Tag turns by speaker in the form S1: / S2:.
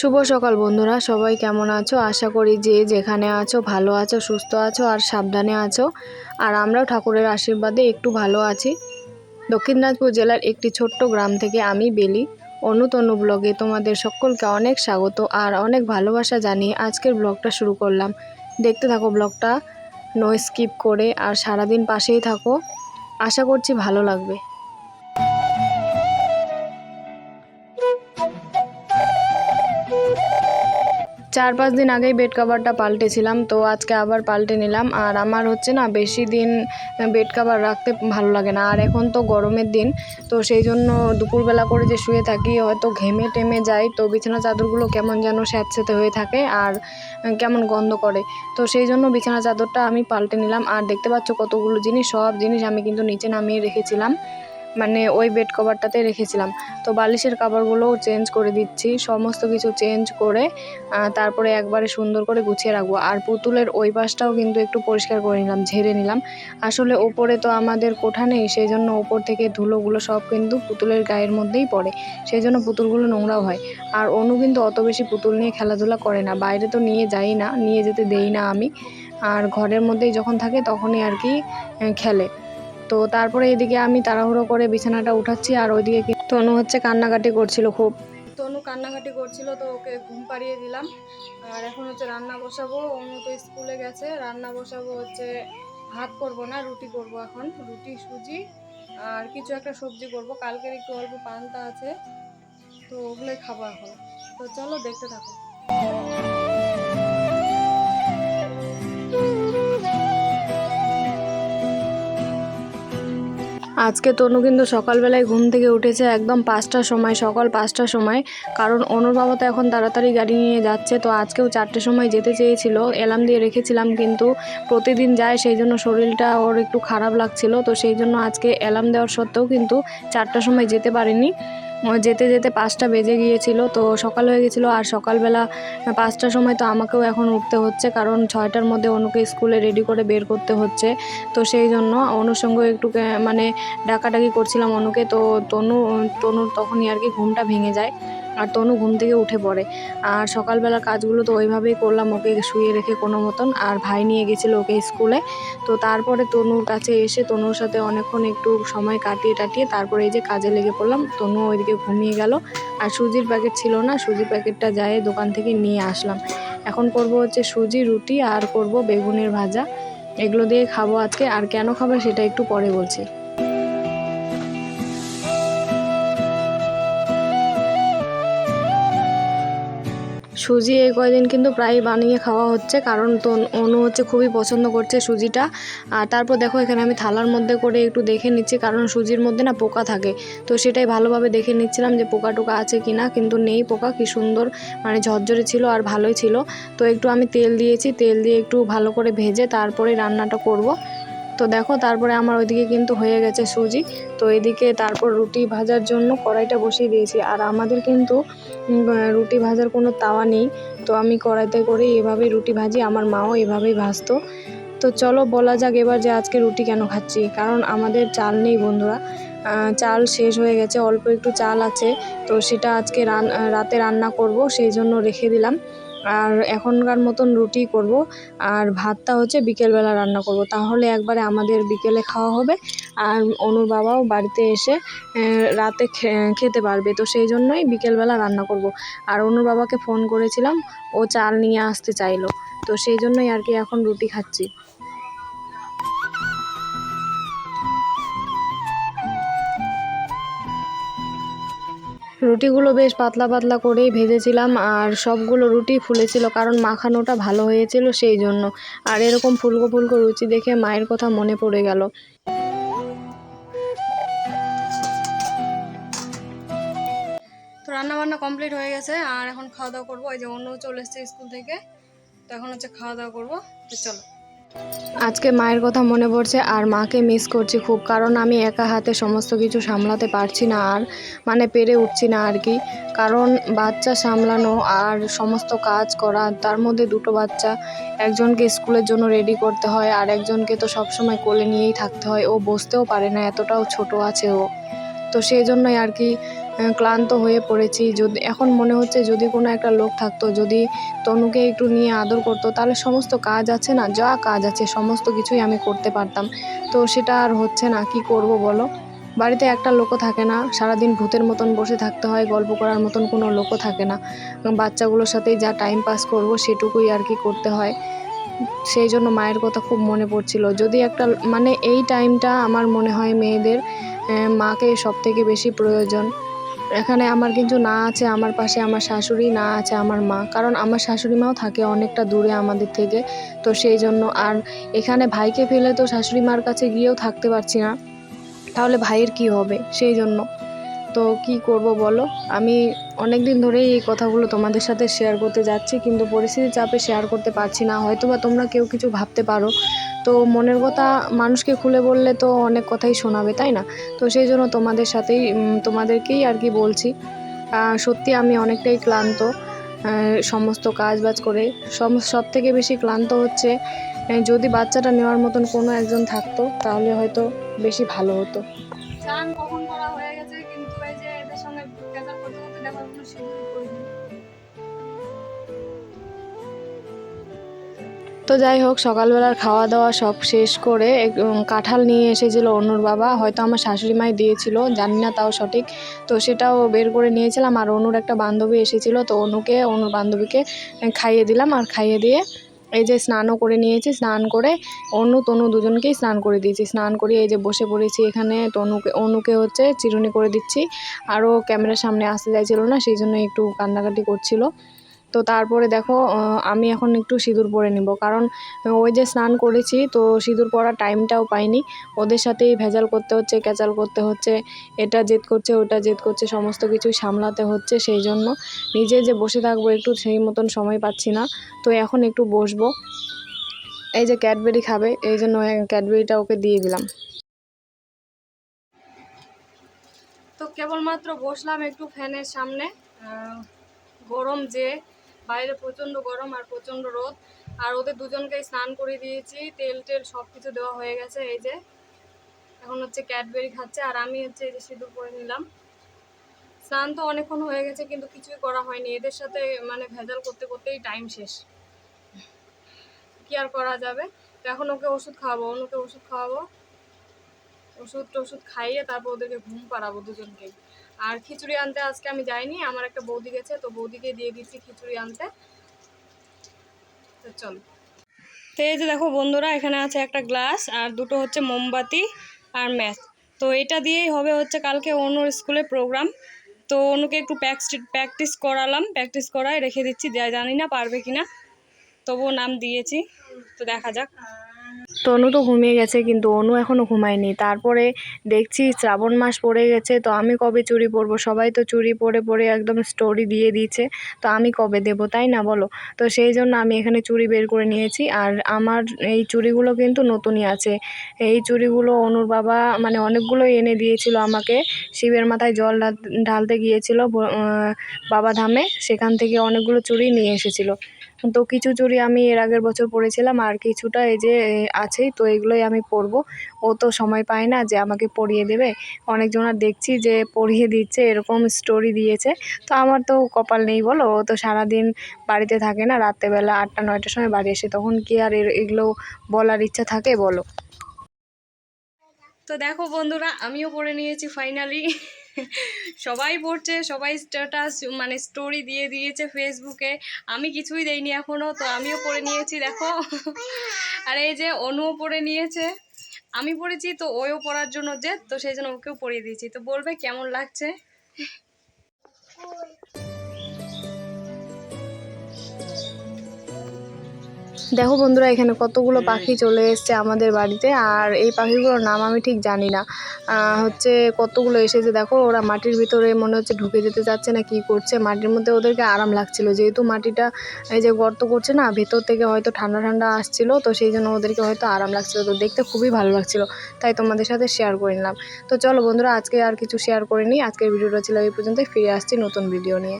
S1: শুভ সকাল বন্ধুরা, সবাই কেমন আছো? আশা করি যে যেখানে আছো ভালো আছো, সুস্থ আছো আর সাবধানে আছো। আর আমরাও ঠাকুরের আশীর্বাদে একটু ভালো আছি। দক্ষিণ দিনাজপুর জেলার একটি ছোট্ট গ্রাম থেকে আমি বেলি। অনুতনু ব্লগে তোমাদের সকলকে অনেক স্বাগত আর অনেক ভালোবাসা জানিয়ে আজকের ব্লগটা শুরু করলাম। দেখতে থাকো ব্লগটা নো স্কিপ করে আর সারাদিন পাশেই থাকো। আশা করছি ভালো লাগবে। চার পাঁচ দিন আগেই বেড কাভারটা পাল্টেছিলাম, তো আজকে আবার পাল্টে নিলাম। আর আমার হচ্ছে না, বেশি দিন বেড কাভার রাখতে ভালো লাগে না। আর এখন তো গরমের দিন, তো সেই জন্য দুপুরবেলা করে যে শুয়ে থাকি, হয়তো ঘেমে টেমে যাই, তো বিছানা চাদরগুলো কেমন যেন স্যাঁতস্যাঁতে হয়ে থাকে আর কেমন গন্ধ করে। তো সেই জন্য বিছানা চাদরটা আমি পাল্টে নিলাম। আর দেখতে পাচ্ছ কতগুলো জিনিস, সব জিনিস আমি কিন্তু নিচে নামিয়ে রেখেছিলাম। মানে ওই বেড কভারটাতে রেখেছিলাম। তো বালিশের কাভারগুলোও চেঞ্জ করে দিচ্ছি, সমস্ত কিছু চেঞ্জ করে তারপরে একবারে সুন্দর করে গুছিয়ে রাখব। আর পুতুলের ওই পাশটাও কিন্তু একটু পরিষ্কার করে নিলাম, ঝেড়ে নিলাম। আসলে ওপরে তো আমাদের কোঠা নেই সেই জন্য ওপর থেকে ধুলোগুলো সব কিন্তু পুতুলের গায়ের মধ্যেই পড়ে। সেই জন্য পুতুলগুলো নোংরাও হয়। আর অনু কিন্তু অত বেশি পুতুল নিয়ে খেলাধুলা করে না। বাইরে তো নিয়ে যাই না, নিয়ে যেতে দেই না আমি। আর ঘরের মধ্যেই যখন থাকে তখনই আর কি খেলে। তো তারপরে এদিকে আমি তাড়াহুড়ো করে বিছানাটা উঠাচ্ছি আর ওইদিকে তনু হচ্ছে কান্নাকাটি করছিল খুব। তনু কান্নাকাটি করছিল তো ওকে ঘুম পাড়িয়ে দিলাম। আর এখন হচ্ছে রান্না বসাবো অনু তো স্কুলে গেছে। রান্না বসাবো হচ্ছে ভাত করব না, রুটি করব এখন। রুটি, সুজি আর কিছু একটা সবজি করব। কালকের একটু অল্প পান্তা আছে, তো ওগুলোই খাব এখন। তো চলো দেখতে থাকো। আজকে তনু কিন্তু সকালবেলায় ঘুম থেকে উঠেছে একদম পাঁচটার সময়, সকাল পাঁচটার সময়। কারণ অনুর বাবা তো এখন তাড়াতাড়ি গাড়ি নিয়ে যাচ্ছে, তো আজকেও চারটের সময় যেতে চেয়েছিল। অ্যালার্ম দিয়ে রেখেছিলাম কিন্তু প্রতিদিন যায়, সেই জন্য শরীরটা ওর একটু খারাপ লাগছিল। তো সেই জন্য আজকে অ্যালার্ম দেওয়ার সত্ত্বেও কিন্তু চারটার সময় যেতে পারেনি। যেতে যেতে পাঁচটা বেজে গিয়েছিল, তো সকাল হয়ে গেছিল আর সকালবেলা পাঁচটার সময় তো আমাকেও এখন উঠতে হচ্ছে, কারণ ছয়টার মধ্যে অনুকে স্কুলে রেডি করে বের করতে হচ্ছে। তো সেই জন্য অনুর সঙ্গে একটু মানে ডাকাডাকি করছিলাম অনুকে, তো তনু, তনুর তখনই আর কি ঘুমটা ভেঙে যায়। আর তনু ঘুম থেকে উঠে পড়ে। আর সকালবেলার কাজগুলো তো ওইভাবেই করলাম, ওকে শুয়ে রেখে কোনো মতন। আর ভাই নিয়ে গেছিল ওকে স্কুলে। তো তারপরে তনুর কাছে এসে তনুর সাথে অনেকক্ষণ একটু সময় কাটিয়ে টাটিয়ে তারপরে এই যে কাজে লেগে পড়লাম, তনু ওইদিকে ঘুমিয়ে গেল। আর সুজির প্যাকেট ছিল না, সুজির প্যাকেটটা যায় দোকান থেকে নিয়ে আসলাম। এখন করব হচ্ছে সুজি, রুটি আর করব বেগুনের ভাজা। এগুলো দিয়ে খাব আজকে। আর কেন খাব সেটা একটু পরে বলছি। সুজি এই কয়দিন কিন্তু প্রায় বানিয়ে খাওয়া হচ্ছে, কারণ তো অনু হচ্ছে খুবই পছন্দ করছে সুজিটা। আর তারপর দেখো এখানে আমি থালার মধ্যে করে একটু দেখে নিচ্ছি, কারণ সুজির মধ্যে না পোকা থাকে। তো সেটাই ভালোভাবে দেখে নিচ্ছিলাম যে পোকা টোকা আছে কি না কিন্তু নেই পোকা, কি সুন্দর মানে ঝরঝরে ছিল আর ভালোই ছিল। তো একটু আমি তেল দিয়েছি, তেল দিয়ে একটু ভালো করে ভেজে তারপরে রান্নাটা করব। তো দেখো, তারপরে আমার ওইদিকে কিন্তু হয়ে গেছে সুজি। তো এদিকে তারপর রুটি ভাজার জন্য কড়াইটা বসিয়ে দিয়েছি। আর আমাদের কিন্তু রুটি ভাজার কোনো তাওয়া নেই। তো আমি কড়াইতে করে এভাবেই রুটি ভাজি, আমার মাও এভাবেই ভাজতো। তো চলো, বলা যাক এবার যে আজকে রুটি কেন খাচ্ছি। কারণ আমাদের চাল নেই বন্ধুরা। চাল শেষ হয়ে গেছে, অল্প একটু চাল আছে। তো সেটা আজকে রান, রাতে রান্না করব, সেই জন্য রেখে দিলাম। আর এখনকার মতন রুটি করব, আর ভাতটা হচ্ছে বিকেলবেলা রান্না করব। তাহলে একবারে আমাদের বিকেলে খাওয়া হবে, আর অনুর বাবাও বাড়িতে এসে রাতে খেতে পারবে। তো সেই জন্যই বিকেলবেলা রান্না করব। আর অনুর বাবাকে ফোন করেছিলাম, ও চাল নিয়ে আসতে চাইলো। তো সেই জন্যই আর কি এখন রুটি খাচ্ছি। রুটিগুলো বেশ পাতলা পাতলা করেই ভেজেছিলাম আর সবগুলো রুটি ফুলেছিল কারণ মাখানোটা ভালো হয়েছিল সেই জন্য। আর এরকম ফুলকো ফুলকো রুচি দেখে মায়ের কথা মনে পড়ে গেল। তো রান্না বান্না কমপ্লিট হয়ে গেছে, আর এখন খাওয়া দাওয়া করব। ওই যে অন্য চলে এসছে স্কুল থেকে, তো এখন হচ্ছে খাওয়া দাওয়া করব। তো চলো। আজকে মায়ের কথা মনে পড়ছে আর মাকে মিস করছি খুব, কারণ আমি একা হাতে সমস্ত কিছু সামলাতে পারছি না আর মানে পেরে উঠছি না আর কি। কারণ বাচ্চা সামলানো আর সমস্ত কাজ করা, তার মধ্যে দুটো বাচ্চা, একজনকে স্কুলের জন্য রেডি করতে হয় আর একজনকে তো সবসময় কোলে নিয়েই থাকতে হয়, ও বসতেও পারে না, এতটাও ছোট আছে ও। তো সেই জন্যই আর কি ক্লান্ত হয়ে পড়েছি। যদি, এখন মনে হচ্ছে যদি কোনো একটা লোক থাকতো, যদি তনুকে একটু নিয়ে আদর করতো, তাহলে সমস্ত কাজ আছে না? যা কাজ আছে, সমস্ত কিছুই আমি করতে পারতাম। তো সেটা আর হচ্ছে না। কি করব বলো? বাড়িতে একটা লোকও থাকে না। সারাদিন ভূতের মতন বসে থাকতে হয়, গল্প করার মতন কোনো লোকও থাকে না। বাচ্চাগুলোর সাথেই যা টাইম পাস করব, সেটুকুই আর কি করতে হয়। সেই জন্য মায়ের কথা খুব মনে পড়ছিল। যদি একটা মানে এই টাইমটা আমার মনে হয় মেয়েদের মাকে সব থেকে বেশি প্রয়োজন। এখানে আমার কিন্তু না আছে, আমার পাশে আমার শাশুড়ি, না আছে আমার মা। কারণ আমার শাশুড়ি মাও থাকে অনেকটা দূরে আমাদের থেকে। তো সেই জন্য আর এখানে ভাইকে ফেলে তো শাশুড়ি মার কাছে গিয়েও থাকতে পারছি না। তাহলে ভাইয়ের কি হবে? সেই জন্য। তো কি করব বলো? আমি অনেক দিন ধরেই এই কথাগুলো তোমাদের সাথে শেয়ার করতে যাচ্ছি, কিন্তু পরিস্থিতির চাপে শেয়ার করতে পারছি না। হয়তো বা তোমরা কেউ কিছু ভাবতে পারো। তো মনের কথা মানুষকে খুলে বললে তো অনেক কথাই শোনাবে, তাই না? তো সেই জন্য তোমাদের সাথেই তোমাদেরকেই আর কি বলছি। সত্যি আমি অনেকটাই ক্লান্ত সমস্ত কাজ বাজ করে। সম সব থেকে বেশি ক্লান্ত হচ্ছে যদি বাচ্চাটা নেওয়ার মতন কোনো একজন থাকতো, তাহলে হয়তো বেশি ভালো হতো। তো যাই হোক, সকালবেলার খাওয়া দাওয়া সব শেষ করে কাঁঠাল নিয়ে এসেছিল অনুর বাবা। হয়তো আমার শাশুড়ি মাই দিয়েছিল, জানি না তাও সঠিক। তো সেটাও বের করে নিয়েছিলাম আর অনুর একটা বান্ধবী এসেছিল, তো অনুকে, অনুর বান্ধবীকে খাইয়ে দিলাম আর খাইয়ে দিয়ে এই যে স্নানও করে নিয়েছি। স্নান করে অনু, তনু দুজনকেই স্নান করে দিয়েছি। স্নান করে এই যে বসে পড়েছি এখানে, তনুকে, অনুকে হচ্ছে চিরুনি করে দিচ্ছি। আরও ক্যামেরার সামনে আসতে চাইছিল না, সেই জন্য একটু কান্নাকাটি করছিল। তো তারপরে দেখো আমি এখন একটু সিঁদুর পরে নিব। কারণ ওই যে স্নান করেছি, তো সিঁদুর পরার টাইমটাও পাইনি। ওদের সাথেই ভেজাল করতে হচ্ছে, ক্যাচাল করতে হচ্ছে, এটা জেদ করছে ওটা জেদ করছে, সমস্ত কিছুই সামলাতে হচ্ছে সেই জন্য। নিজে যে বসে থাকব একটু সেই মতন সময় পাচ্ছি না। তো এখন একটু বসবো। এই যে ক্যাডবেরি খাবে, এই জন্য ক্যাডবেরিটা ওকে দিয়ে দিলাম।
S2: তো কেবলমাত্র বসলাম একটু ফ্যানের সামনে। গরম যে বাইরে প্রচণ্ড গরম আর প্রচণ্ড রোদ। আর ওদের দুজনকে স্নান করে দিয়েছি, তেল টেল সব কিছু দেওয়া হয়ে গেছে, এই যে। এখন হচ্ছে ক্যাডবেরি খাচ্ছে, আর আমি হচ্ছে এই যে সিঁদুর করে নিলাম। স্নান তো অনেকক্ষণ হয়ে গেছে, কিন্তু কিছুই করা হয়নি। এদের সাথে মানে ভেজাল করতে করতেই টাইম শেষ। কি আর করা যাবে? তো এখন ওকে ওষুধ খাওয়াবো অনুকে ওষুধ খাওয়াবো। ওষুধ টষুধ খাইয়ে তারপর ওদেরকে ঘুম পাড়াবো দুজনকেই। আর খিচুড়ি আনতে আজকে আমি যাইনি, আমার একটা বৌদি গেছে, তো বৌদিকে দিয়ে দিচ্ছি খিচুড়ি আনতে। চল। তো এই যে দেখো বন্ধুরা, এখানে আছে একটা গ্লাস আর দুটো হচ্ছে মোমবাতি আর ম্যাচ। তো এটা দিয়েই হবে হচ্ছে কালকে অনুর স্কুলে প্রোগ্রাম। তো অনুকে একটু প্র্যাকটিস করালাম, প্র্যাকটিস করায় রেখে দিচ্ছি জানি না পারবে কিনা। তবুও নাম দিয়েছি, তো দেখা যাক।
S1: তনু তো ঘুমিয়ে গেছে, কিন্তু অনু এখনও ঘুমায়নি। তারপরে দেখছি শ্রাবণ মাস পড়ে গেছে, তো আমি কবে চুড়ি পরবো? সবাই তো চুড়ি পরে পরে একদম স্টোরি দিয়ে দিয়েছে, তো আমি কবে দেবো, তাই না বলো? তো সেই জন্য আমি এখানে চুড়ি বের করে নিয়েছি, আর আমার এই চুড়িগুলো কিন্তু নতুনই আছে। এই চুড়িগুলো অনুর বাবা মানে অনেকগুলো এনে দিয়েছিল আমাকে। শিবের মাথায় জল ঢাল- ঢালতে গিয়েছিল বাবা ধামে, সেখান থেকে অনেকগুলো চুড়ি নিয়ে এসেছিল। তো কিছু চুড়ি আমি এর আগের বছর পরেছিলাম, আর কিছুটা এই যে আছেই, তো এগুলোই আমি পরবো। ও তো সময় পায় না যে আমাকে পরিয়ে দেবে। অনেকজনের দেখছি যে পরিয়ে দিচ্ছে, এরকম স্টোরি দিয়েছে। তো আমার তো কপাল নেই, বলো? ও তো সারাদিন বাড়িতে থাকে না, রাত্রেবেলা আটটা, নয়টার সময় বাড়ি আসে। তখন কি আর এগুলো বলার ইচ্ছা থাকে, বলো?
S2: তো দেখো বন্ধুরা, আমিও পড়ে নিয়েছি ফাইনালি সবাই পড়ছে, সবাই স্ট্যাটাস মানে স্টোরি দিয়ে দিয়েছে ফেসবুকে আমি কিছুই দেইনি এখনও তো আমিও পড়ে নিয়েছি, দেখো। আর এই যে অনুও পড়ে নিয়েছে, আমি পড়েছি, তো ওইও পড়ার জন্য যে, তো সেই জন্য ওকেও পড়িয়ে দিয়েছি। তো বলবে কেমন লাগছে?
S1: দেখো বন্ধুরা এখানে কতগুলো পাখি চলে এসছে আমাদের বাড়িতে আর এই পাখিগুলোর নাম আমি ঠিক জানি না। হচ্ছে কতগুলো এসেছে দেখো ওরা মাটির ভিতরে মনে হচ্ছে ঢুকে যেতে চাচ্ছে না কি করছে। মাটির মধ্যে ওদেরকে আরাম লাগছিল যেহেতু মাটিটা এই যে গর্ত করছে না ভেতর থেকে হয়তো ঠান্ডা ঠান্ডা আসছিল তো সেই জন্য ওদেরকে হয়তো আরাম লাগছিল তো দেখতে খুবই ভালো লাগছিল। তাই তোমাদের সাথে শেয়ার করে নিলাম। তো চলো বন্ধুরা আজকে আর কিছু শেয়ার করে নিই আজকের ভিডিওটা ছিল এই পর্যন্তই ফিরে আসছি নতুন ভিডিও নিয়ে।